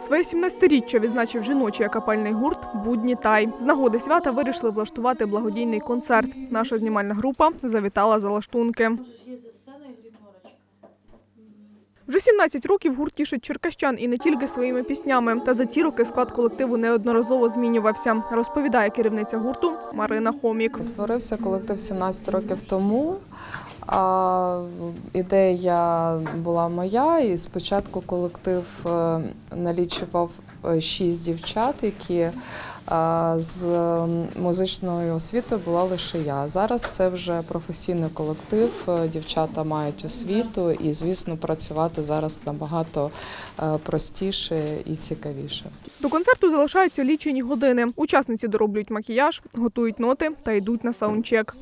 Своє 17-річчя відзначив жіночий акапельний гурт Будні Тай. З нагоди свята вирішили влаштувати благодійний концерт. Наша знімальна група завітала за лаштунки. Вже 17 років гурт тішить черкащан і не тільки своїми піснями. Та за ці роки склад колективу неодноразово змінювався, розповідає керівниця гурту Марина Хомік. Створився колектив 17 років тому. А ідея була моя, і спочатку колектив е, налічував е, шість дівчат, які е, з музичною освітою була лише я. Зараз це вже професійний колектив. Дівчата мають освіту, і звісно, працювати зараз набагато простіше і цікавіше. До концерту залишаються лічені години. Учасниці дороблюють макіяж, готують ноти та йдуть на саундчек.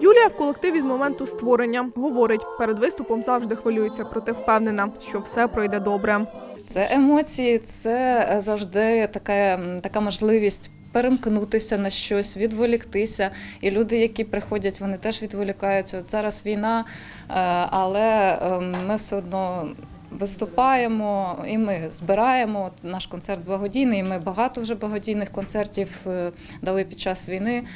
Юлія в колективі з моменту створення говорить, перед виступом завжди хвилюється, проте впевнена, що все пройде добре. Це емоції, це е, завжди така, така можливість. Перемкнутися на щось, відволіктися. І люди, які приходять, вони теж відволікаються. От зараз війна, е, але ем, ми все одно виступаємо і ми збираємо. Наш концерт благодійний. і Ми багато вже благодійних концертів е, дали під час війни.